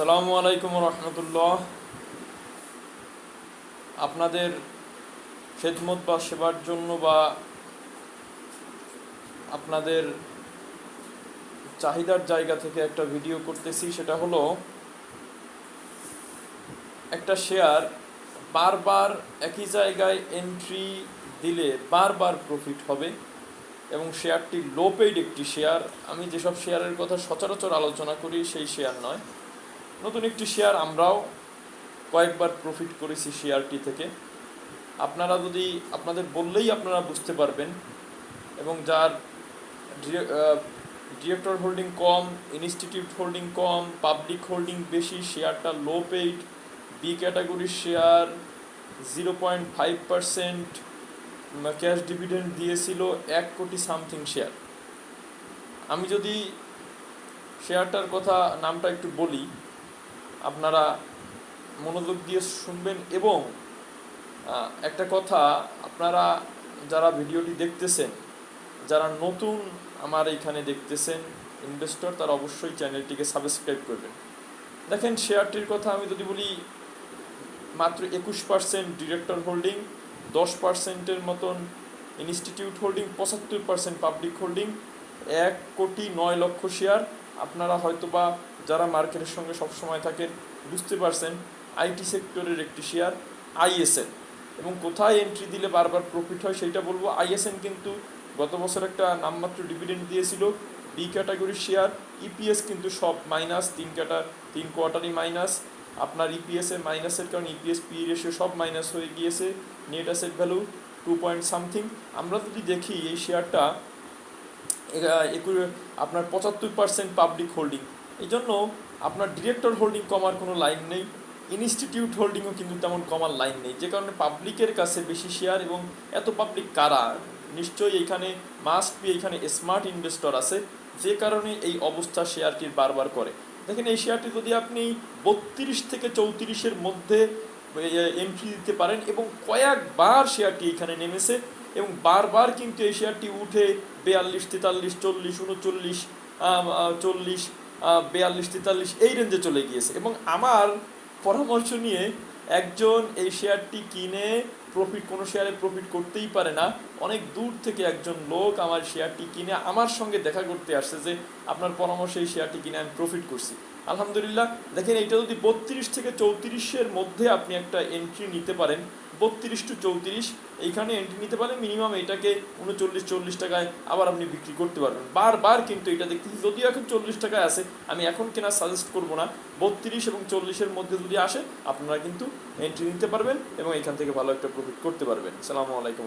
আসসালামু আলাইকুম রহমতুল্লাহ। আপনাদের খেদমত বা সেবার জন্য বা আপনাদের চাহিদার জায়গা থেকে একটা ভিডিও করতেছি, সেটা হলো একটা শেয়ার বারবার একই জায়গায় এন্ট্রি দিলে বারবার প্রফিট হবে এবং শেয়ারটি লো পেইড একটি শেয়ার। আমি যেসব শেয়ারের কথা সচরাচর আলোচনা করি, সেই শেয়ার নয়। নতুন একটি শেয়ার আমরাও কয়েকবার প্রফিট করেছি শেয়ারটি থেকে। আপনারা যদি আপনাদের বললেই আপনারা বুঝতে পারবেন এবং যার ডিরেক্টর হোল্ডিং কম ইনস্টিটিউট হোল্ডিং কম পাবলিক হোল্ডিং বেশি শেয়ারটা লো পেইড বি ক্যাটাগরির share zero point five percent cash dividend দিয়েছিল এক কোটি সামথিং শেয়ার আমি যদি শেয়ারটার কথা, নামটা একটু বলি আপনারা মনোযোগ দিয়ে শুনবেন এবং একটা কথা, আপনারা যারা ভিডিওটি দেখতেছেন, যারা নতুন আমার এইখানে দেখতেছেন ইনভেস্টর তারা অবশ্যই চ্যানেলটিকে সাবস্ক্রাইব করবেন। দেখেন শেয়ারটির কথা আমি যদি বলি, মাত্র একুশ পার্সেন্ট ডিরেক্টর হোল্ডিং দশ পার্সেন্টের মতন ইনস্টিটিউট হোল্ডিং পঁচাত্তর পার্সেন্ট পাবলিক হোল্ডিং এক কোটি নয় লক্ষ শেয়ার আপনারা হয়তোবা যারা মার্কেটের সঙ্গে সবসময় থাকেন বুঝতে পারছেন, আইটি সেক্টরের একটি শেয়ার আইএসএন এবং কোথায় এন্ট্রি দিলে বারবার প্রফিট হয় সেইটা বলব আইএসএন কিন্তু গত বছর একটা নামমাত্র ডিভিডেন্ড দিয়েছিল বি ক্যাটাগরির শেয়ার ইপিএস কিন্তু সব মাইনাস তিন ক্যাটা তিন কোয়ার্টারই মাইনাস আপনার ইপিএস এর মাইনাসের কারণে ইপিএস পি রেশিও সব মাইনাস হয়ে গিয়েছে net asset value two point something আমরা যদি দেখি এই শেয়ারটা আপনার পঁচাত্তর পার্সেন্ট পাবলিক হোল্ডিং এই জন্য আপনার ডিরেক্টর হোল্ডিং কমার কোনো লাইন নেই ইনস্টিটিউট হোল্ডিংও কিন্তু তেমন কমার লাইন নেই। যে কারণে পাবলিকের কাছে বেশি শেয়ার এবং এত পাবলিক কারা? নিশ্চয়ই এখানে মাস্ট বি এখানে স্মার্ট ইনভেস্টর আছে, যে কারণে এই অবস্থা শেয়ারটির বারবার করে। দেখেন, এই শেয়ারটি যদি আপনি বত্রিশ থেকে চৌত্রিশের মধ্যে এন্ট্রি দিতে পারেন এবং কয়েকবার শেয়ারটি এখানে নেমেছে এবং বারবার কিন্তু এই শেয়ারটি উঠে বেয়াল্লিশ, তেতাল্লিশ, চল্লিশ, উনচল্লিশ চল্লিশ বেয়াল্লিশ, তেতাল্লিশ, এই রেঞ্জে চলে গিয়েছে। এবং আমার পরামর্শ নিয়ে একজন এই শেয়ারটি কিনে প্রফিট কোনো শেয়ারে প্রফিট করতেই পারে না। অনেক দূর থেকে একজন লোক আমার শেয়ারটি কিনে আমার সঙ্গে দেখা করতে আসছে যে, আপনার পরামর্শে এই শেয়ারটি কিনে আমি প্রফিট করছি। আলহামদুলিল্লাহ, দেখেন এটা যদি বত্রিশ থেকে চৌত্রিশের মধ্যে আপনি একটা এন্ট্রি নিতে পারেন, বত্রিশ টু চৌত্রিশ, এইখানে এন্ট্রি নিতে পারেন মিনিমাম এটাকে উনচল্লিশ, চল্লিশ টাকায় আবার আপনি বিক্রি করতে পারবেন। বারবার কিন্তু এটা দেখতেছি, যদিও এখন চল্লিশ টাকায় আছে, আমি এখন কেনা সাজেস্ট করব না। বত্রিশ এবং চল্লিশের মধ্যে যদি আসে, আপনারা কিন্তু এন্ট্রি নিতে পারবেন এবং এখান থেকে ভালো একটা করতে পারবেন সালামু আলাইকুম।